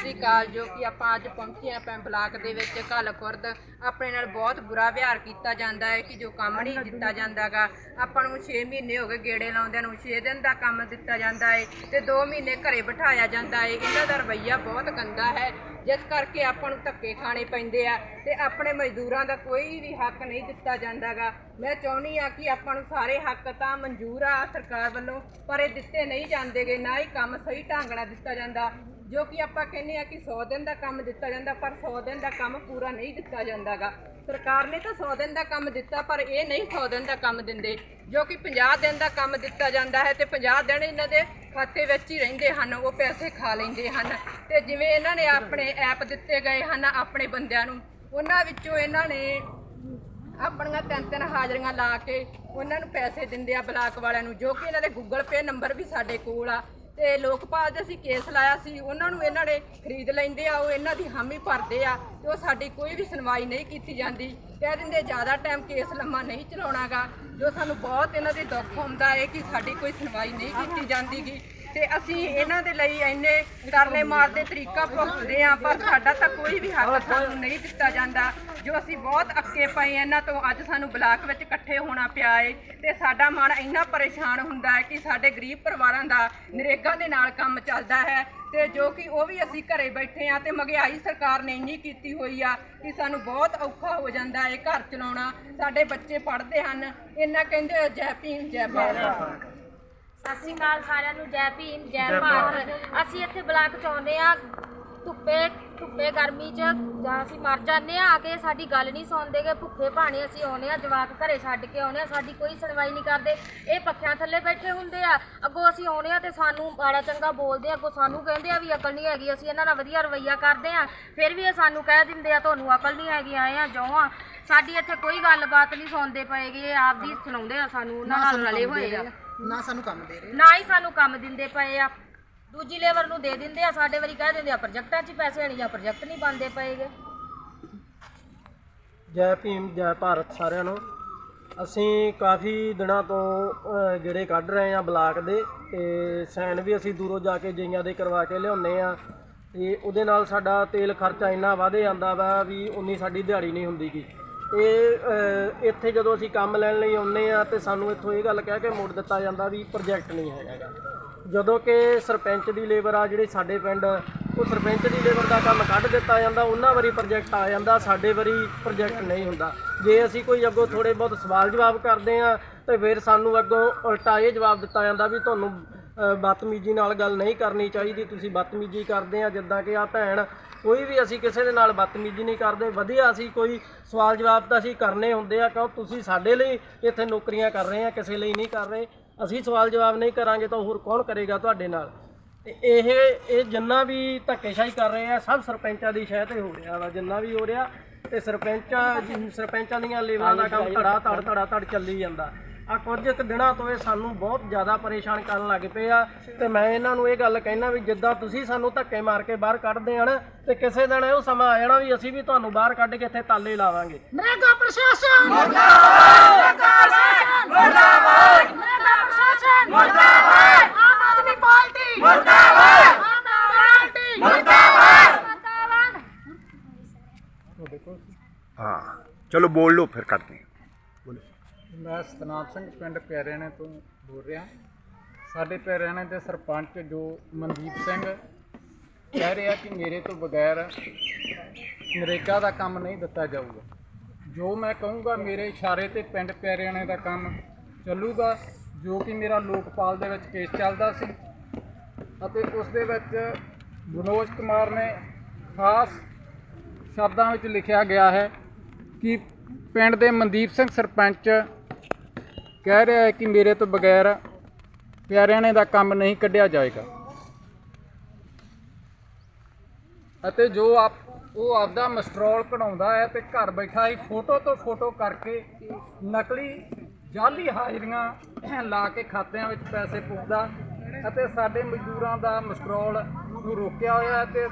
ਸ੍ਰੀ ਅਕਾਲ, ਜੋ ਕਿ ਆਪਾਂ ਅੱਜ ਪਹੁੰਚੇ ਆਂ ਪੈਂ ਬਲਾਕ ਦੇ ਵਿੱਚ ਘੱਲ ਖੁਰਦ ਆਪਣੇ ਨਾਲ ਬਹੁਤ ਬੁਰਾ ਵਿਹਾਰ ਕੀਤਾ ਜਾਂਦਾ ਹੈ ਕਿ ਜੋ ਕੰਮ ਨਹੀਂ ਦਿੱਤਾ ਜਾਂਦਾਗਾ। ਆਪਾਂ ਨੂੰ 6 ਮਹੀਨੇ ਹੋ ਗਏ ਗੇੜੇ ਲਾਉਂਦਿਆਂ ਨੂੰ 6 ਦਿਨ ਦਾ ਕੰਮ ਦਿੱਤਾ ਜਾਂਦਾ ਹੈ ਤੇ 2 ਮਹੀਨੇ ਘਰੇ ਬਿਠਾਇਆ ਜਾਂਦਾ ਹੈ। ਇਹਨਾਂ ਦਾ ਰਵੱਈਆ ਬਹੁਤ ਗੰਦਾ ਹੈ, ਜਿਸ ਕਰਕੇ ਆਪਾਂ ਨੂੰ ਧੱਕੇ ਖਾਣੇ ਪੈਂਦੇ ਆ ਤੇ ਆਪਣੇ ਮਜ਼ਦੂਰਾਂ ਦਾ ਕੋਈ ਵੀ ਹੱਕ ਨਹੀਂ ਦਿੱਤਾ ਜਾਂਦਾਗਾ। ਮੈਂ ਚਾਹੁੰਦੀ ਆ ਕਿ ਆਪਾਂ ਨੂੰ ਸਾਰੇ ਹੱਕ ਤਾਂ ਮਨਜ਼ੂਰ ਆ ਸਰਕਾਰ ਵੱਲੋਂ, ਪਰ ਇਹ ਦਿੱਤੇ ਨਹੀਂ ਜਾਂਦੇਗੇ, ਨਾ ਹੀ ਕੰਮ ਸਹੀ ਢੰਗ ਨਾਲ ਦਿੱਤਾ ਜਾਂਦਾ। ਜੋ ਕਿ ਆਪਾਂ ਕਹਿੰਦੇ ਆ ਕਿ 100 ਦਿਨ ਦਾ ਕੰਮ ਦਿੱਤਾ ਜਾਂਦਾ, ਪਰ 100 ਦਿਨ ਦਾ ਕੰਮ ਪੂਰਾ ਨਹੀਂ ਦਿੱਤਾ ਜਾਂਦਾਗਾ। ਸਰਕਾਰ ਨੇ ਤਾਂ 100 ਦਿਨ ਦਾ ਕੰਮ ਦਿੱਤਾ, ਪਰ ਇਹ ਨਹੀਂ 100 ਦਿਨ ਦਾ ਕੰਮ ਦਿੰਦੇ। ਜੋ ਕਿ 50 ਦਿਨ ਦਾ ਕੰਮ ਦਿੱਤਾ ਜਾਂਦਾ ਹੈ ਤੇ 50 ਦਿਨ ਇਹਨਾਂ ਦੇ ਖਾਤੇ ਵਿੱਚ ਹੀ ਰਹਿੰਦੇ ਹਨ, ਉਹ ਪੈਸੇ ਖਾ ਲੈਂਦੇ ਹਨ। ਤੇ ਜਿਵੇਂ ਇਹਨਾਂ ਨੇ ਆਪਣੇ ਐਪ ਦਿੱਤੇ ਗਏ ਹਨ ਆਪਣੇ ਬੰਦਿਆਂ ਨੂੰ, ਉਹਨਾਂ ਵਿੱਚੋਂ ਇਹਨਾਂ ਨੇ ਆਪਣੀਆਂ ਤਿੰਨ ਤਿੰਨ ਹਾਜ਼ਰੀਆਂ ਲਾ ਕੇ ਉਹਨਾਂ ਨੂੰ ਪੈਸੇ ਦਿੰਦੇ ਆ ਬਲਾਕ ਵਾਲਿਆਂ ਨੂੰ, ਜੋ ਕਿ ਇਹਨਾਂ ਦੇ ਗੂਗਲ ਪੇ ਨੰਬਰ ਵੀ ਸਾਡੇ ਕੋਲ ਆ। ਤੇ ਲੋਕਪਾਲ 'ਚ ਅਸੀਂ ਕੇਸ ਲਾਇਆ ਸੀ, ਉਹਨਾਂ ਨੂੰ ਇਹਨਾਂ ਨੇ ਖਰੀਦ ਲੈਂਦੇ ਆ, ਉਹ ਇਹਨਾਂ ਦੀ ਹਾਮੀ ਭਰਦੇ ਆ ਤੇ ਉਹ ਸਾਡੀ ਕੋਈ ਵੀ ਸੁਣਵਾਈ ਨਹੀਂ ਕੀਤੀ ਜਾਂਦੀ। ਕਹਿ ਦਿੰਦੇ ਜ਼ਿਆਦਾ ਟਾਈਮ ਕੇਸ ਲੰਮਾ ਨਹੀਂ ਚਲਾਉਣਾਗਾ। ਜੋ ਸਾਨੂੰ ਬਹੁਤ ਇਹਨਾਂ ਦੇ ਦੁੱਖ ਹੁੰਦਾ ਹੈ ਕਿ ਸਾਡੀ ਕੋਈ ਸੁਣਵਾਈ ਨਹੀਂ ਕੀਤੀ ਜਾਂਦੀਗੀ। ਤੇ ਅਸੀਂ ਇਹਨਾਂ ਦੇ ਲਈ ਇੰਨੇ ਤਰਲੇ ਮਾਰਦੇ ਤਰੀਕਾ ਭੁਗਤਦੇ ਆ ਪਰ ਸਾਡਾ ਤਾਂ ਕੋਈ ਵੀ ਹੱਕ ਸਾਨੂੰ ਨਹੀਂ ਦਿੱਤਾ ਜਾਂਦਾ। ਜੋ ਅਸੀਂ ਬਹੁਤ ਅੱਕੇ ਪਏ ਇਹਨਾਂ ਤੋਂ ਅੱਜ ਸਾਨੂੰ ਬਲਾਕ ਵਿੱਚ ਇਕੱਠੇ ਹੋਣਾ ਪਿਆ ਏ ਤੇ ਸਾਡਾ ਮਨ ਇੰਨਾ ਪਰੇਸ਼ਾਨ ਹੁੰਦਾ ਹੈ ਕਿ ਸਾਡੇ ਗਰੀਬ ਪਰਿਵਾਰਾਂ ਦਾ ਨਰੇਗਾ ਦੇ ਨਾਲ ਕੰਮ ਚੱਲਦਾ ਹੈ ਤੇ ਜੋ ਕਿ ਉਹ ਵੀ ਅਸੀਂ ਘਰੇ ਬੈਠੇ ਆ ਤੇ ਮਹਿੰਗਾਈ ਸਰਕਾਰ ਨੇ ਇੰਨੀ ਕੀਤੀ ਹੋਈ ਆ ਕਿ ਸਾਨੂੰ ਬਹੁਤ ਔਖਾ ਹੋ ਜਾਂਦਾ ਹੈ ਘਰ ਚਲਾਉਣਾ। ਸਾਡੇ ਬੱਚੇ ਪੜ੍ਹਦੇ ਹਨ ਇਹਨਾਂ ਕਹਿੰਦੇ ਜੈ ਭੀਮ ਜੈ ਭਾਰਤ। ਸਤਿ ਸ਼੍ਰੀ ਅਕਾਲ ਸਾਰਿਆਂ ਨੂੰ ਜੈ ਭੀਮ ਜੈ ਭਾਰਤ। ਅਸੀਂ ਇੱਥੇ ਬਲਾਕ ਚ ਆਉਂਦੇ ਆ ਧੁੱਪੇ ਧੁੱਪੇ ਗਰਮੀ ਚ ਜਾਂ ਅਸੀਂ ਮਰ ਜਾਂਦੇ ਆ ਆ ਕੇ ਸਾਡੀ ਗੱਲ ਨਹੀਂ ਸੁਣਦੇਗੇ ਭੁੱਖੇ ਭਾਣੇ ਅਸੀਂ ਆਉਂਦੇ ਆ ਜਵਾਕ ਘਰੇ ਛੱਡ ਕੇ ਆਉਂਦੇ ਆ ਸਾਡੀ ਕੋਈ ਸੁਣਵਾਈ ਨਹੀਂ ਕਰਦੇ। ਇਹ ਪੱਖਿਆਂ ਥੱਲੇ ਬੈਠੇ ਹੁੰਦੇ ਆ। ਅੱਗੋਂ ਅਸੀਂ ਆਉਂਦੇ ਆ ਤੇ ਸਾਨੂੰ ਮਾੜਾ ਚੰਗਾ ਬੋਲਦੇ ਆ ਅੱਗੋਂ ਸਾਨੂੰ ਕਹਿੰਦੇ ਆ ਵੀ ਅਕਲ ਨਹੀਂ ਹੈਗੀ ਅਸੀਂ ਇਹਨਾਂ ਨਾਲ ਵਧੀਆ ਰਵਈਆ ਕਰਦੇ ਆ ਫਿਰ ਵੀ ਇਹ ਸਾਨੂੰ ਕਹਿ ਦਿੰਦੇ ਆ ਤੁਹਾਨੂੰ ਅਕਲ ਨਹੀਂ ਹੈਗੀ ਆਏ ਆ ਜੋ ਆ ਸਾਡੀ ਇੱਥੇ ਕੋਈ ਗੱਲਬਾਤ ਨਹੀਂ ਸੁਣਦੇ ਪਏਗੇ ਇਹ ਆਪਦੀ ਸੁਣਾਉਂਦੇ ਆ ਸਾਨੂੰ ਉਹਨਾਂ ਨਾਲ ਰਲੇ ਹੋਏ ਆ। ਨਾ ਸਾਨੂੰ ਕੰਮ ਦੇ ਰਹੇ। ਨਾ ਹੀ ਸਾਨੂੰ ਕੰਮ ਦਿੰਦੇ ਪਏ ਆ। ਦੂਜੀ ਲੇਬਰ ਨੂੰ ਦੇ ਦਿੰਦੇ ਆ ਸਾਡੇ ਵਾਰੀ ਕਹਿ ਦਿੰਦੇ ਆ ਪ੍ਰੋਜੈਕਟਾਂ 'ਚ ਹੀ ਪੈਸੇ ਨਹੀਂ ਜਾਂ ਪ੍ਰੋਜੈਕਟ ਨਹੀਂ ਬਣਦੇ ਪਏਗੇ। ਜੈ ਭੀਮ ਜੈ ਭਾਰਤ ਸਾਰਿਆਂ ਨੂੰ। ਅਸੀਂ ਕਾਫੀ ਦਿਨਾਂ ਤੋਂ ਅ, ਗੇੜੇ ਕੱਢ ਰਹੇ ਹਾਂ ਬਲਾਕ ਦੇ ਤੇ ਸੈਨ ਵੀ ਅਸੀਂ ਦੂਰੋਂ ਜਾ ਕੇ ਜਈਆਂ ਦੇ ਕਰਵਾ ਕੇ ਲਿਆਉਂਦੇ ਆ ਤੇ ਉਹਦੇ ਨਾਲ ਸਾਡਾ ਤੇਲ ਖਰਚਾ ਇੰਨਾ ਵਧੇ ਜਾਂਦਾ ਵਾ ਵੀ ਉਨੀ ਸਾਡੀ ਦਿਹਾੜੀ ਨਹੀਂ ਹੁੰਦੀਗੀ ਤੇ ਇੱਥੇ ਜਦੋਂ ਅਸੀਂ ਕੰਮ ਲੈਣ ਲਈ ਆਉਂਦੇ ਆ ਤੇ ਸਾਨੂੰ ਇੱਥੋਂ ਇਹ ਗੱਲ ਕਹਿ ਕੇ ਮੋੜ ਦਿੱਤਾ ਜਾਂਦਾ ਵੀ ਪ੍ਰੋਜੈਕਟ ਨਹੀਂ ਹੈਗਾ ਜਦੋਂ ਕਿ ਸਰਪੰਚ ਦੀ ਲੇਬਰ ਆ ਜਿਹੜੇ ਸਾਡੇ ਪਿੰਡ, ਉਹ ਸਰਪੰਚ ਦੀ ਲੇਬਰ ਦਾ ਕੰਮ ਕੱਢ ਦਿੱਤਾ ਜਾਂਦਾ, ਉਹਨਾਂ ਵਾਰੀ ਪ੍ਰੋਜੈਕਟ ਆ ਜਾਂਦਾ, ਸਾਡੇ ਵਾਰੀ ਪ੍ਰੋਜੈਕਟ ਨਹੀਂ ਹੁੰਦਾ। ਜੇ ਅਸੀਂ ਕੋਈ ਅੱਗੋਂ ਥੋੜੇ ਬਹੁਤ ਸਵਾਲ ਜਵਾਬ ਕਰਦੇ ਆ ਤੇ ਫਿਰ ਸਾਨੂੰ ਅੱਗੋਂ ਉਲਟਾ ਇਹ ਜਵਾਬ ਦਿੱਤਾ ਜਾਂਦਾ ਵੀ ਤੁਹਾਨੂੰ ਬਦਤਮੀਜ਼ੀ ਨਾਲ ਗੱਲ ਨਹੀਂ ਕਰਨੀ ਚਾਹੀਦੀ, ਤੁਸੀਂ ਬਦਤਮੀਜ਼ੀ ਕਰਦੇ ਆ, ਜਿੱਦਾਂ ਕਿ ਆ ਭੈਣ ਕੋਈ ਵੀ ਅਸੀਂ ਕਿਸੇ ਦੇ ਨਾਲ ਬਦਤਮੀਜ਼ੀ ਨਹੀਂ ਕਰਦੇ, ਵਧੀਆ ਅਸੀਂ ਕੋਈ ਸਵਾਲ ਜਵਾਬ ਤਾਂ ਅਸੀਂ ਕਰਨੇ ਹੁੰਦੇ ਆ, ਕਿਉਂ ਤੁਸੀਂ ਸਾਡੇ ਲਈ ਇੱਥੇ ਨੌਕਰੀਆਂ ਕਰ ਰਹੇ ਆ, ਕਿਸੇ ਲਈ ਨਹੀਂ ਕਰ ਰਹੇ, ਅਸੀਂ ਸਵਾਲ ਜਵਾਬ ਨਹੀਂ ਕਰਾਂਗੇ ਤਾਂ ਹੋਰ ਕੌਣ ਕਰੇਗਾ ਤੁਹਾਡੇ ਨਾਲ? ਤੇ ਇਹ ਇਹ ਜਿੰਨਾ ਵੀ ਧੱਕੇਸ਼ਾਹੀ ਕਰ ਰਹੇ ਆ, ਸਭ ਸਰਪੰਚਾਂ ਦੀ ਸ਼ਹਿ ਤੇ ਹੋ ਰਿਹਾ ਵਾ, ਜਿੰਨਾ ਵੀ ਹੋ ਰਿਹਾ ਤੇ ਸਰਪੰਚਾਂ ਸਰਪੰਚਾਂ ਦੀਆਂ ਲੇਵਲਾਂ ਦਾ ਕੰਮ ਧੜਾ ਧੜ ਧੜਾ ਧੜ ਚੱਲੀ ਜਾਂਦਾ। ਆ ਕੁਝ ਕੁ ਦਿਨਾਂ ਤੋਂ ਇਹ ਸਾਨੂੰ ਬਹੁਤ ਜ਼ਿਆਦਾ ਪਰੇਸ਼ਾਨ ਕਰਨ ਲੱਗ ਪਏ ਆ ਤੇ ਮੈਂ ਇਹਨਾਂ ਨੂੰ ਇਹ ਗੱਲ ਕਹਿਣਾ ਵੀ ਜਿੱਦਾਂ ਤੁਸੀਂ ਸਾਨੂੰ ਧੱਕੇ ਮਾਰ ਕੇ ਬਾਹਰ ਕੱਢਦੇ ਆ ਨਾ ਤੇ ਕਿਸੇ ਦਿਨ ਇਹੋ ਸਮਾਂ ਆ ਜਾਣਾ ਵੀ ਅਸੀਂ ਵੀ ਤੁਹਾਨੂੰ ਬਾਹਰ ਕੱਢ ਕੇ ਇੱਥੇ ਤਾਲੇ ਲਾਵਾਂਗੇ। ਨਰੇਗਾ ਪ੍ਰਸ਼ਾਸਨ! ਮੁਰਦਾਬਾਦ! ਮੁਰਦਾਬਾਦ! ਨਰੇਗਾ ਪ੍ਰਸ਼ਾਸਨ! ਮੁਰਦਾਬਾਦ! ਆਮ ਆਦਮੀ ਪਾਰਟੀ! ਮੁਰਦਾਬਾਦ! ਆਮ ਆਦਮੀ ਪਾਰਟੀ! ਮੁਰਦਾਬਾਦ! ਮੁਰਦਾਬਾਦ ਹਾਂ ਚਲੋ ਬੋਲ ਲਓ ਫਿਰ ਕਰਦੇ ਹਾਂ। ਮੈਂ ਸਤਨਾਮ ਸਿੰਘ ਪਿੰਡ ਪਿਆਰਿਆਣੇ ਤੋਂ ਬੋਲ ਰਿਹਾ। ਸਾਡੇ ਪਿਆਰਿਆਣੇ ਦੇ ਸਰਪੰਚ ਜੋ ਮਨਦੀਪ ਸਿੰਘ ਕਹਿ ਰਿਹਾ ਕਿ ਮੇਰੇ ਤੋਂ ਬਗੈਰ ਨਰੇਗਾ ਦਾ ਕੰਮ ਨਹੀਂ ਦਿੱਤਾ ਜਾਊਗਾ। ਜੋ ਮੈਂ ਕਹੂੰਗਾ ਮੇਰੇ ਇਸ਼ਾਰੇ ਤੇ ਪਿੰਡ ਪਿਆਰਿਆਣੇ ਦਾ ਕੰਮ ਚੱਲੂਗਾ, ਜੋ ਕਿ ਮੇਰਾ ਲੋਕਪਾਲ ਦੇ ਵਿੱਚ ਕੇਸ ਚੱਲਦਾ ਸੀ ਅਤੇ ਉਸ ਦੇ ਵਿੱਚ ਮਨੋਜ ਕੁਮਾਰ ਨੇ ਖਾਸ ਸ਼ਬਦਾਂ ਵਿੱਚ ਲਿਖਿਆ ਗਿਆ ਹੈ ਕਿ ਪਿੰਡ ਦੇ ਮਨਦੀਪ ਸਿੰਘ ਸਰਪੰਚ ਕਹਿ ਰਿਹਾ ਹੈ ਕਿ ਮੇਰੇ ਤੋਂ ਬਗੈਰ ਪਿਆਰਿਆਣੇ ਦਾ ਕੰਮ ਨਹੀਂ ਕੱਢਿਆ ਜਾਏਗਾ। ਅਤੇ ਜੋ ਆਪ, ਉਹ ਆਪਦਾ ਮਸਟਰੋਲ ਕਢਾਉਂਦਾ ਹੈ ਤੇ ਘਰ ਬੈਠਾ ਹੀ ਫੋਟੋ ਤੋਂ ਫੋਟੋ ਕਰਕੇ ਨਕਲੀ ਜਾਲੀ ਹਾਜ਼ਰੀਆਂ ਲਾ ਕੇ ਖਾਤਿਆਂ ਵਿੱਚ ਪੈਸੇ ਪੁੱਗਦਾ ਅਤੇ ਸਾਡੇ ਮਜ਼ਦੂਰਾਂ ਦਾ ਮਸਟਰੋਲ ਨੂੰ ਰੋਕਿਆ ਹੋਇਆ ਹੈ ਤੇ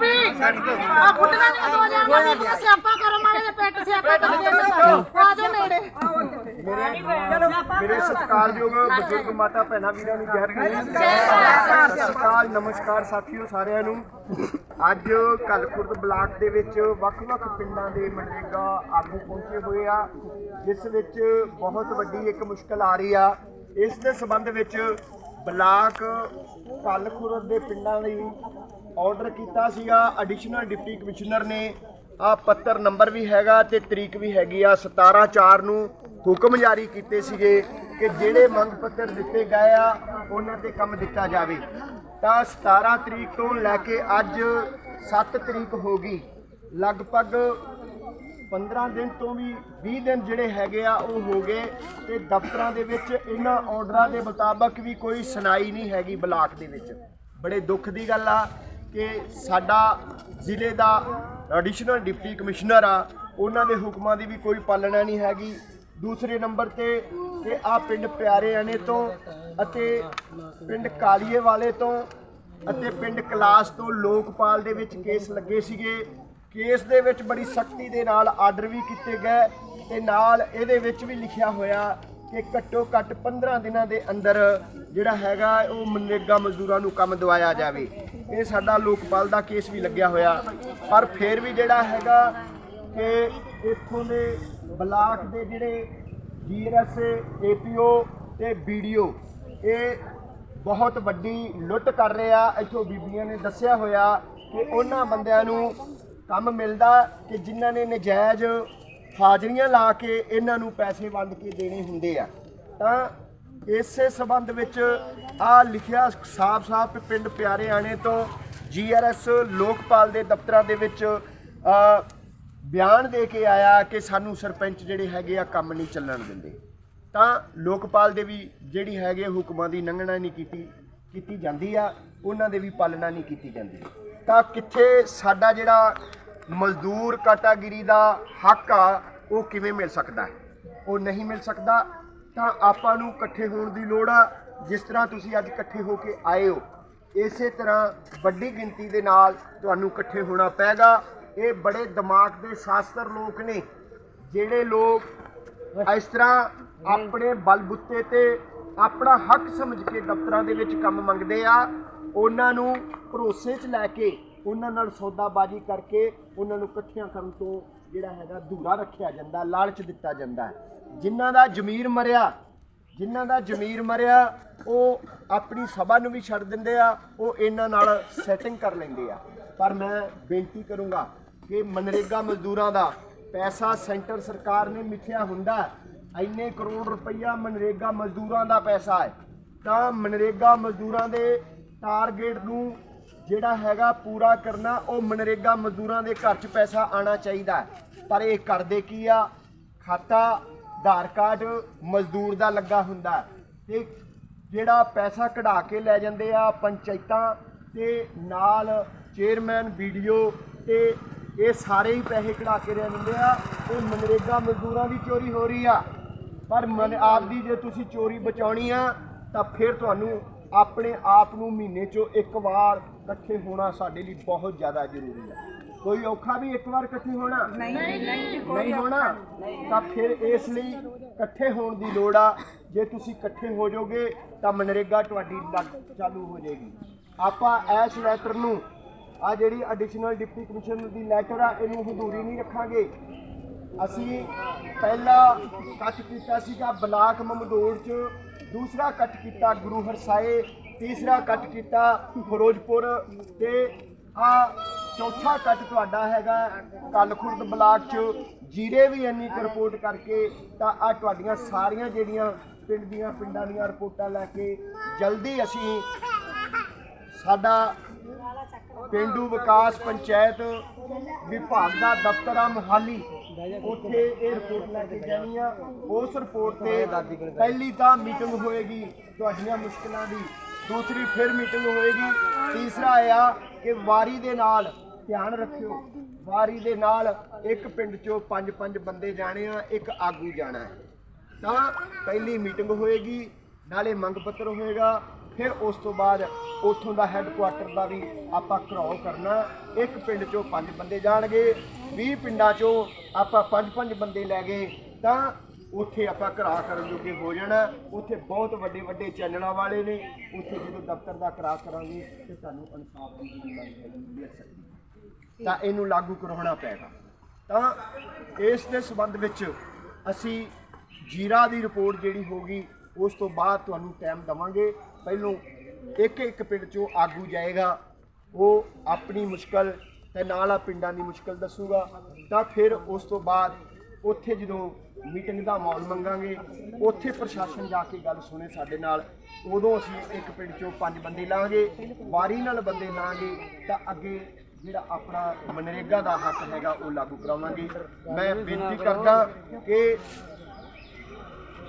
ਆ ਬੁੱਢਾ ਨਹੀਂ ਦੋ ਜਾਣਾ ਨਹੀਂ ਸਿਆਪਾ ਕਰੋ ਮਾਰੇ ਦੇ ਪੈਟ ਸਿਆਪਾ ਕਰੋ ਆ ਨੇੜੇ। ਮੇਰੇ ਸਤਿਕਾਰਯੋਗ ਬਜ਼ੁਰਗ ਮਾਤਾ ਭੈਣਾਂ ਵੀਰਾਂ ਨੂੰ ਜਹਰ ਸਤਿ ਅਕਾਲ ਨਮਸਕਾਰ ਸਾਥੀਓ ਸਾਰਿਆਂ ਨੂੰ। ਅੱਜ ਕਲਖੁਰਦ ਬਲਾਕ ਦੇ ਵਿੱਚ ਵੱਖ-ਵੱਖ ਪਿੰਡਾਂ ਦੇ ਮਨਰੇਗਾ ਆਗੂ ਪਹੁੰਚੇ ਹੋਏ ਆ ਜਿਸ ਵਿੱਚ ਬਹੁਤ ਵੱਡੀ ਇੱਕ ਮੁਸ਼ਕਲ ਆ ਰਹੀ ਆ। ਇਸ ਦੇ ਸੰਬੰਧ ਵਿੱਚ ਬਲਾਕ ਕਲਖੁਰਦ ਦੇ ਪਿੰਡਾਂ ਲਈ ਆਰਡਰ ਕੀਤਾ ਸੀਗਾ। ਐਡੀਸ਼ਨਲ ਡਿਪਟੀ ਕਮਿਸ਼ਨਰ ਨੇ ਆ ਪੱਤਰ ਨੰਬਰ ਵੀ ਹੈਗਾ ਤੇ ਤਰੀਕ ਵੀ ਹੈਗੀ ਆ। 17 4 ਨੂੰ ਹੁਕਮ ਜਾਰੀ ਕੀਤੇ ਸੀਗੇ ਕਿ ਜਿਹੜੇ ਮੰਗ ਪੱਤਰ ਦਿੱਤੇ ਗਏ ਆ, ਉਹਨਾਂ ਤੇ ਕੰਮ ਦਿੱਤਾ ਜਾਵੇ। ਤਾਂ 17 ਤਰੀਕ ਤੋਂ ਲੈ ਕੇ ਅੱਜ 7 ਤਰੀਕ ਹੋ ਗਈ। ਲਗਭਗ 15 ਦਿਨ ਤੋਂ ਵੀ 20 ਦਿਨ ਜਿਹੜੇ ਹੈਗੇ ਆ, ਉਹ ਹੋ ਗਏ ਤੇ ਦਫ਼ਤਰਾਂ ਦੇ ਵਿੱਚ ਇਹਨਾਂ ਆਰਡਰਾਂ ਦੇ ਮੁਤਾਬਕ ਵੀ ਕੋਈ ਸੁਣਾਈ ਨਹੀਂ ਹੈਗੀ ਬਲਾਕ ਦੇ ਵਿੱਚ। ਬੜੇ ਦੁੱਖ ਦੀ ਗੱਲ ਆ ਕਿ ਸਾਡਾ ਜ਼ਿਲ੍ਹੇ ਦਾ ਐਡੀਸ਼ਨਲ ਡਿਪਟੀ ਕਮਿਸ਼ਨਰ ਆ, ਉਹਨਾਂ ਦੇ ਹੁਕਮਾਂ ਦੀ ਵੀ ਕੋਈ ਪਾਲਣਾ ਨਹੀਂ ਹੈਗੀ। ਦੂਸਰੇ ਨੰਬਰ ਤੇ ਕਿ ਆ ਪਿੰਡ ਪਿਆਰੇ ਆਣੇ ਤੋਂ ਅਤੇ ਪਿੰਡ ਕਾਲੀਏ ਵਾਲੇ ਤੋਂ ਅਤੇ ਪਿੰਡ ਕਲਾਸ ਤੋਂ ਲੋਕਪਾਲ ਦੇ ਵਿੱਚ ਕੇਸ ਲੱਗੇ ਸੀਗੇ। ਕੇਸ ਦੇ ਵਿੱਚ ਬੜੀ ਸਖਤੀ ਦੇ ਨਾਲ ਆਰਡਰ ਵੀ ਕੀਤੇ ਗਏ ਤੇ ਨਾਲ ਇਹਦੇ ਵਿੱਚ ਵੀ ਲਿਖਿਆ ਹੋਇਆ ਕਿ ਘੱਟੋ ਘੱਟ 15 ਦਿਨਾਂ ਦੇ ਅੰਦਰ ਜਿਹੜਾ ਹੈਗਾ ਉਹ ਮਨਰੇਗਾ ਮਜ਼ਦੂਰਾਂ ਨੂੰ ਕੰਮ ਦਵਾਇਆ ਜਾਵੇ। ਇਹ ਸਾਡਾ ਲੋਕਪਾਲ ਦਾ ਕੇਸ ਵੀ ਲੱਗਿਆ ਹੋਇਆ। ਪਰ ਫਿਰ ਵੀ ਜਿਹੜਾ ਹੈਗਾ ਕਿ ਇੱਥੋਂ ਦੇ ਬਲਾਕ ਦੇ ਜਿਹੜੇ ਜੀਆਰਐਸ ਏਪੀਓ ਤੇ ਵੀਡੀਓ ਇਹ ਬਹੁਤ ਵੱਡੀ ਲੁੱਟ ਕਰ ਰਹੇ ਆ। ਇੱਥੋਂ ਬੀਬੀਆਂ ਨੇ ਦੱਸਿਆ ਹੋਇਆ ਕਿ ਉਹਨਾਂ ਬੰਦਿਆਂ ਨੂੰ ਕੰਮ ਮਿਲਦਾ ਕਿ ਜਿਨ੍ਹਾਂ ਨੇ ਨਜਾਇਜ਼ ਹਾਜ਼ਰੀਆਂ ਲਾ ਕੇ ਇਹਨਾਂ ਨੂੰ ਪੈਸੇ ਵੰਡ ਕੇ ਦੇਣੇ ਹੁੰਦੇ ਆ। ਤਾਂ ਇਸੇ ਸਬੰਧ ਵਿੱਚ ਆ ਲਿਖਿਆ ਸਾਫ਼-ਸਾਫ਼ ਪਿੰਡ ਪਿਆਰੇ ਆਣੇ ਤੋਂ ਜੀਆਰਐਸ ਲੋਕਪਾਲ ਦੇ ਦਫ਼ਤਰਾਂ ਦੇ ਵਿੱਚ ਬਿਆਨ ਦੇ ਕੇ ਆਇਆ ਕਿ ਸਾਨੂੰ ਸਰਪੰਚ ਜਿਹੜੇ ਹੈਗੇ ਆ ਕੰਮ ਨਹੀਂ ਚੱਲਣ ਦਿੰਦੇ। ਤਾਂ ਲੋਕਪਾਲ ਦੇ ਵੀ ਜਿਹੜੀ ਹੈਗੇ ਹੁਕਮਾਂ ਦੀ ਲੰਘਣਾ ਨਹੀਂ ਕੀਤੀ ਕੀਤੀ ਜਾਂਦੀ ਆ, ਉਹਨਾਂ ਦੇ ਵੀ ਪਾਲਣਾ ਨਹੀਂ ਕੀਤੀ ਜਾਂਦੀ। ਤਾਂ ਕਿੱਥੇ ਸਾਡਾ ਜਿਹੜਾ ਮਜ਼ਦੂਰ ਕਾਟਾਗਿਰੀ ਦਾ ਹੱਕ ਆ, ਉਹ ਕਿਵੇਂ ਮਿਲ ਸਕਦਾ ਹੈ? ਉਹ ਨਹੀਂ ਮਿਲ ਸਕਦਾ, ਤਾਂ ਆਪਾਂ ਨੂੰ ਇਕੱਠੇ ਹੋਣ ਦੀ ਲੋੜ ਆ। ਜਿਸ ਤਰ੍ਹਾਂ ਤੁਸੀਂ ਅੱਜ ਇਕੱਠੇ ਹੋ ਕੇ ਆਏ ਹੋ, ਇਸੇ ਤਰ੍ਹਾਂ ਵੱਡੀ ਗਿਣਤੀ ਦੇ ਨਾਲ ਤੁਹਾਨੂੰ ਇਕੱਠੇ ਹੋਣਾ ਪੈਗਾ ਇਹ ਬੜੇ ਦਿਮਾਗ ਦੇ ਸ਼ਾਸਤਰ ਲੋਕ ਨੇ, ਜਿਹੜੇ ਲੋਕ ਇਸ ਤਰ੍ਹਾਂ ਆਪਣੇ ਬਲਬੁੱਤੇ ਤੇ ਆਪਣਾ ਹੱਕ ਸਮਝ ਕੇ ਦਫ਼ਤਰਾਂ ਦੇ ਵਿੱਚ ਕੰਮ ਮੰਗਦੇ ਆ, ਉਹਨਾਂ ਨੂੰ ਭਰੋਸੇ 'ਚ ਲੈ ਕੇ ਉਹਨਾਂ ਨਾਲ ਸੌਦਾਬਾਜ਼ੀ ਕਰਕੇ ਉਹਨਾਂ ਨੂੰ ਇਕੱਠਿਆਂ ਕਰਨ ਤੋਂ ਜਿਹੜਾ ਹੈਗਾ ਦੂਰਾ ਰੱਖਿਆ ਜਾਂਦਾ, ਲਾਲਚ ਦਿੱਤਾ ਜਾਂਦਾ ਜਿਨ੍ਹਾਂ ਦਾ ਜ਼ਮੀਰ ਮਰਿਆ, ਜਿਨ੍ਹਾਂ ਦਾ ਜ਼ਮੀਰ ਮਰਿਆ, ਉਹ ਆਪਣੀ ਸਭਾ ਨੂੰ ਵੀ ਛੱਡ ਦਿੰਦੇ ਆ, ਉਹ ਇਹਨਾਂ ਨਾਲ ਸੈਟਿੰਗ ਕਰ ਲੈਂਦੇ ਆ। ਪਰ ਮੈਂ ਬੇਨਤੀ ਕਰੂੰਗਾ ਕਿ ਮਨਰੇਗਾ ਮਜ਼ਦੂਰਾਂ ਦਾ ਪੈਸਾ ਸੈਂਟਰ ਸਰਕਾਰ ਨੇ ਮਿੱਥਿਆ ਹੁੰਦਾ ਹੈ। ਇੰਨੇ ਕਰੋੜ ਰੁਪਈਆ ਮਨਰੇਗਾ ਮਜ਼ਦੂਰਾਂ ਦਾ ਪੈਸਾ ਹੈ। ਤਾਂ ਮਨਰੇਗਾ ਮਜ਼ਦੂਰਾਂ ਦੇ ਟਾਰਗੇਟ ਨੂੰ ਜਿਹੜਾ ਹੈਗਾ ਪੂਰਾ ਕਰਨਾ ਉਹ ਮਨਰੇਗਾ ਮਜ਼ਦੂਰਾਂ ਦੇ ਘਰ 'ਚ ਪੈਸਾ ਆਣਾ ਚਾਹੀਦਾ। ਪਰ ਇਹ ਕਰਦੇ ਕੀ ਆ? ਖਾਤਾ ਆਧਾਰ ਕਾਰਡ ਮਜ਼ਦੂਰ ਦਾ ਲੱਗਾ ਹੁੰਦਾ ਤੇ ਜਿਹੜਾ ਪੈਸਾ ਕਢਾ ਕੇ ਲੈ ਜਾਂਦੇ ਆ ਪੰਚਾਇਤਾਂ ਤੇ ਨਾਲ ਚੇਅਰਮੈਨ ਵੀਡੀਓ ਤੇ ਇਹ ਸਾਰੇ ਹੀ ਪੈਸੇ ਕਢਾ ਕੇ ਲੈ ਜਾਂਦੇ ਆ। ਇਹ ਮਨਰੇਗਾ ਮਜ਼ਦੂਰਾਂ ਦੀ ਚੋਰੀ ਹੋ ਰਹੀ ਆ। ਪਰ ਮਨ ਆਪ ਦੀ ਜੇ ਤੁਸੀਂ ਚੋਰੀ ਬਚਾਉਣੀ ਆ ਤਾਂ ਫਿਰ ਤੁਹਾਨੂੰ ਆਪਣੇ ਆਪ ਨੂੰ ਮਹੀਨੇ 'ਚੋਂ ਇੱਕ ਵਾਰ ਇਕੱਠੇ ਹੋਣਾ ਸਾਡੇ ਲਈ ਬਹੁਤ ਜ਼ਿਆਦਾ ਜ਼ਰੂਰੀ ਹੈ। ਕੋਈ ਔਖਾ ਵੀ ਇੱਕ ਵਾਰ ਇਕੱਠੇ ਹੋਣਾ? ਨਹੀਂ ਨਹੀਂ ਨਹੀਂ ਹੋਣਾ? ਤਾਂ ਫਿਰ ਇਸ ਲਈ ਇਕੱਠੇ ਹੋਣ ਦੀ ਲੋੜ ਆ। ਜੇ ਤੁਸੀਂ ਇਕੱਠੇ ਹੋ ਜਾਓਗੇ ਤਾਂ ਮਨਰੇਗਾ ਤੁਹਾਡੀ ਲੱਗ ਚਾਲੂ ਹੋ ਜਾਏਗੀ। ਆਪਾਂ ਇਸ ਲੈਟਰ ਨੂੰ ਆ ਜਿਹੜੀ ਐਡੀਸ਼ਨਲ ਡਿਪਟੀ ਕਮਿਸ਼ਨਰ ਦੀ ਲੈਟਰ ਆ ਇਹਨੂੰ ਹਜ਼ੂਰੀ ਨਹੀਂ ਰੱਖਾਂਗੇ। ਅਸੀਂ ਪਹਿਲਾ ਕੱਟ ਕੀਤਾ ਸੀਗਾ ਬਲਾਕ ਮਮਦੋੜ ਚ। ਦੂਸਰਾ ਇਕੱਠ ਕੀਤਾ ਗੁਰੂ ਹਰਸਾਏ ਤੀਸਰਾ ਇਕੱਠ ਕੀਤਾ ਫਿਰੋਜ਼ਪੁਰ ਤੇ ਆ ਚੌਥਾ ਕੱਟ ਤੁਹਾਡਾ ਹੈਗਾ ਕਲਖੁਰਦ ਬਲਾਕ ਚ। ਜੀਰੇ ਵੀ ਇੰਨੀ ਕੁ ਰਿਪੋਰਟ ਕਰਕੇ ਤਾਂ ਆ ਤੁਹਾਡੀਆਂ ਸਾਰੀਆਂ ਜਿਹੜੀਆਂ ਪਿੰਡ ਦੀਆਂ ਪਿੰਡਾਂ ਦੀਆਂ ਰਿਪੋਰਟਾਂ ਲੈ ਕੇ ਜਲਦੀ ਅਸੀਂ ਸਾਡਾ ਪਿੰਡੂ ਵਿਕਾਸ ਪੰਚਾਇਤ ਵਿਭਾਗ ਦਾ ਦਫ਼ਤਰ ਆ ਮੁਹਾਲੀ। ਉੱਥੇ ਇਹ ਰਿਪੋਰਟ ਲੈ ਕੇ ਜਾਣੀ ਆ। ਉਸ ਰਿਪੋਰਟ ਤੇ ਪਹਿਲੀ ਤਾਂ ਮੀਟਿੰਗ ਹੋਏਗੀ ਤੁਹਾਡੀਆਂ ਮੁਸ਼ਕਲਾਂ ਦੀ। ਦੂਸਰੀ ਫਿਰ ਮੀਟਿੰਗ ਹੋਏਗੀ। ਤੀਸਰਾ ਇਹ ਆ ਕਿ ਵਾਰੀ ਦੇ ਨਾਲ, ਧਿਆਨ ਰੱਖਿਓ, ਵਾਰੀ ਦੇ ਨਾਲ ਇੱਕ ਪਿੰਡ ਚੋਂ ਪੰਜ ਪੰਜ ਬੰਦੇ ਜਾਣੇ ਆ, ਇੱਕ ਆਗੂ ਜਾਣਾ ਹੈ। ਤਾਂ ਪਹਿਲੀ ਮੀਟਿੰਗ ਹੋਏਗੀ, ਨਾਲੇ ਮੰਗ ਪੱਤਰ ਹੋਏਗਾ, ਫਿਰ ਉਸ ਤੋਂ ਬਾਅਦ ਉੱਥੋਂ ਦਾ ਹੈੱਡਕੁਆਟਰ ਦਾ ਵੀ ਆਪਾਂ ਘਰਾਓ ਕਰਨਾ। ਇੱਕ ਪਿੰਡ ਚੋਂ ਪੰਜ ਬੰਦੇ ਜਾਣਗੇ 20 ਪਿੰਡਾਂ ਚੋਂ ਆਪਾਂ ਪੰਜ ਪੰਜ ਬੰਦੇ ਲੈ ਗਏ, ਤਾਂ ਉੱਥੇ ਆਪਾਂ ਘਰਾ ਕਰਨ ਜੋਗੇ ਹੋ ਜਾਣਾ। ਉੱਥੇ ਬਹੁਤ ਵੱਡੇ ਵੱਡੇ ਚੈਨਲਾਂ ਵਾਲੇ ਨੇ, ਉੱਥੇ ਜਦੋਂ ਦਫ਼ਤਰ ਦਾ ਘਰਾ ਕਰਾਂਗੇ, ਤੇ ਸਾਨੂੰ ਇਨਸਾਫ ਦੀ ਜ਼ਿੰਮੇਵਾਰੀ ਮਿਲ ਸਕਦੀ। ਤਾਂ ਇਹਨੂੰ ਲਾਗੂ ਕਰਵਾਉਣਾ ਪਏਗਾ। ਤਾਂ ਇਸ ਦੇ ਸੰਬੰਧ ਵਿੱਚ ਅਸੀਂ ਜੀਰਾ ਦੀ ਰਿਪੋਰਟ ਜਿਹੜੀ ਹੋਗੀ ਉਸ ਤੋਂ ਬਾਅਦ ਤੁਹਾਨੂੰ ਟਾਈਮ ਦਵਾਂਗੇ। ਪਹਿਲੋਂ ਇੱਕ ਇੱਕ ਪਿੰਡ ਚੋਂ ਆਗੂ ਜਾਏਗਾ, ਉਹ ਆਪਣੀ ਮੁਸ਼ਕਲ ਤੇ ਨਾਲ ਆ ਪਿੰਡਾਂ ਦੀ ਮੁਸ਼ਕਲ ਦੱਸੂਗਾ। ਤਾਂ ਫਿਰ ਉਸ ਤੋਂ ਬਾਅਦ ਉੱਥੇ ਜਦੋਂ ਮੀਟਿੰਗ ਦਾ ਮਾਹੌਲ ਮੰਗਾਂਗੇ, ਉੱਥੇ ਪ੍ਰਸ਼ਾਸਨ ਜਾ ਕੇ ਗੱਲ ਸੁਣੇ ਸਾਡੇ ਨਾਲ। ਉਦੋਂ ਅਸੀਂ ਇੱਕ ਪਿੰਡ ਚੋਂ ਪੰਜ ਬੰਦੇ ਲਾਂਗੇ, ਵਾਰੀ ਨਾਲ ਬੰਦੇ ਲਾਂਗੇ, ਤਾਂ ਅੱਗੇ ਜਿਹੜਾ ਆਪਣਾ ਮਨਰੇਗਾ ਦਾ ਹੱਕ ਹੈਗਾ ਉਹ ਲਾਗੂ ਕਰਾਵਾਂਗੇ। ਮੈਂ ਬੇਨਤੀ ਕਰਦਾ ਕਿ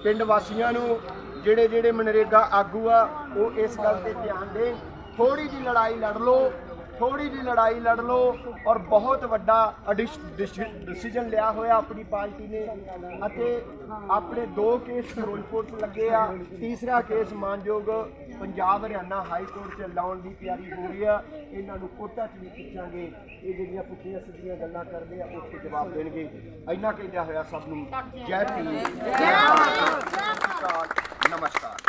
ਪਿੰਡ ਵਾਸੀਆਂ ਨੂੰ ਜਿਹੜੇ ਜਿਹੜੇ ਮਨਰੇਗਾ ਆਗੂ ਆ, ਉਹ ਇਸ ਗੱਲ ਤੇ ਧਿਆਨ ਦੇਣ। ਥੋੜੀ ਜੀ ਲੜਾਈ ਲੜ ਲਓ ਥੋੜੀ ਜੀ ਲੜਾਈ ਲੜ ਲਓ ਔਰ ਬਹੁਤ ਵੱਡਾ ਡਿਸੀਜਨ ਲਿਆ ਹੋਇਆ ਆਪਣੀ ਪਾਰਟੀ ਨੇ ਅਤੇ ਆਪਣੇ ਦੋ ਕੇਸ ਫਿਰੋਜ਼ਪੁਰ 'ਚ ਲੱਗੇ ਆ। ਤੀਸਰਾ ਕੇਸ ਮਾਨਯੋਗ ਪੰਜਾਬ ਹਰਿਆਣਾ ਹਾਈ ਕੋਰਟ 'ਚ ਲਾਉਣ ਦੀ ਤਿਆਰੀ ਹੋ ਰਹੀ ਆ। ਇਹਨਾਂ ਨੂੰ ਕੋਟਾ 'ਚ ਵੀ ਪੁੱਛਾਂਗੇ। ਇਹ ਜਿਹੜੀਆਂ ਪੁੱਠੀਆਂ ਸਿੱਧੀਆਂ ਗੱਲਾਂ ਕਰਦੇ ਆ ਉਸ ਤੇ ਜਵਾਬ ਦੇਣਗੇ। ਇੰਨਾ ਕਹਿੰਦਿਆ ਹੋਇਆ ਸਭ ਨੂੰ ਜੈ ਭੀਮ। ਜੈ ਭਾਰਤ ました。